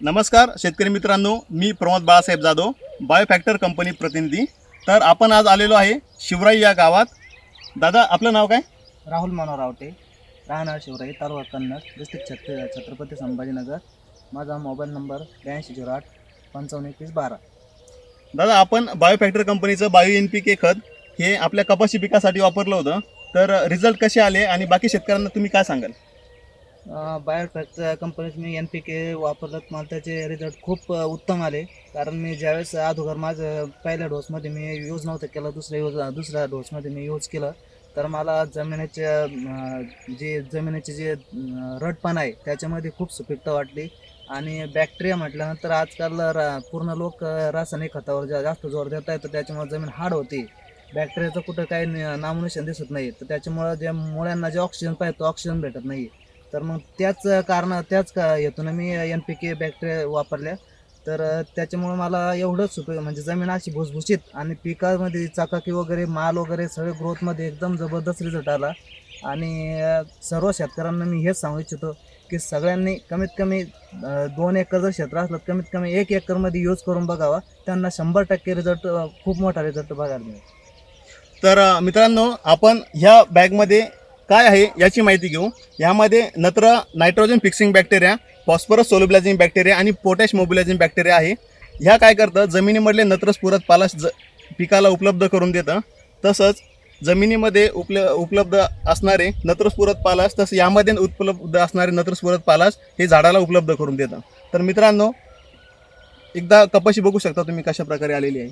नमस्कार शेतकरी मित्रांनो मी प्रमोद बाळासाहेब जाधव बायोफॅक्टर कंपनी प्रतिनिधी. तर आपण आज आलेलो आहे शिवराई या गावात. दादा आपलं नाव काय? राहुल मनोहर रावटे राहणार शिवराई तालुका कन्नड डिस्ट्रिक्ट छत्र छत्रपती संभाजीनगर. माझा मोबाईल नंबर ब्याऐंशी झिरो आठ पंचावन्न एकवीस बारा. दादा आपण बायोफॅक्टर कंपनीचं बायो एन पी के खत हे आपल्या कपाशी पिकासाठी वापरलं होतं. तर रिझल्ट कसे आले आणि बाकी शेतकऱ्यांना तुम्ही काय सांगाल? बायोफॅक्ट कंपनीत मी एन पी के वापरलं मला त्याचे रिझल्ट खूप उत्तम आले. कारण मी ज्यावेळेस अगोदर माझं पहिल्या डोसमध्ये मी यूज नव्हतं केलं दुसऱ्या यूज दुसऱ्या डोसमध्ये मी यूज केलं तर मला जमिनीच्या जे जमिनीचे जे रडपण आहे त्याच्यामध्ये खूप सुपीकता वाटली. आणि बॅक्टेरिया म्हटल्यानंतर आजकाल रा पूर्ण लोक रासायनिक खतावर जा- जास्त जोर देत आहेत तर त्याच्यामुळे जमीन हार्ड होती. बॅक्टेरियाचं कुठं काही नि- दिसत नाही तर त्याच्यामुळं ज्या मुळ्यांना जे ऑक्सिजन पाहिजे तो ऑक्सिजन भेटत नाही. तर मग त्याच कारण त्याच का हेतून मी एन पी के बॅक्टेरिया वापरल्या. तर त्याच्यामुळे मला एवढंच सुपे म्हणजे जमीन अशी भुसभुशीत आणि पिकामध्ये चकाकी वगैरे माल वगैरे सगळे ग्रोथमध्ये एकदम जबरदस्त रिझल्ट आला. आणि सर्व शेतकऱ्यांना मी हेच सांगू इच्छितो की सगळ्यांनी कमीत कमी दोन एकर जर क्षेत्र असलं तर कमीत कमी एक एकरमध्ये यूज करून बघावा. त्यांना शंभर टक्के रिझल्ट खूप मोठा रिझल्ट बघायला मिळेल. तर मित्रांनो आपण ह्या बॅगमध्ये काय आहे याची माहिती घेऊ. यामध्ये नत्र nitrogen fixing bacteria phosphorus solubilizing bacteria आणि पोटॅश मोबिलायझिंग बॅक्टेरिया आहे. ह्या काय करतं जमिनीमधले नत्रस्फुरत पालाश ज पिकाला उपलब्ध करून देतं. तसंच जमिनीमध्ये उपल उपलब्ध असणारे नत्रस्फुरत पालास तसं यामध्ये उपलब्ध असणारे नत्रस्फुरत पालास हे झाडाला उपलब्ध करून देतं. तर मित्रांनो एकदा कपाशी बघू शकता तुम्ही कशा प्रकारे आलेली आहे.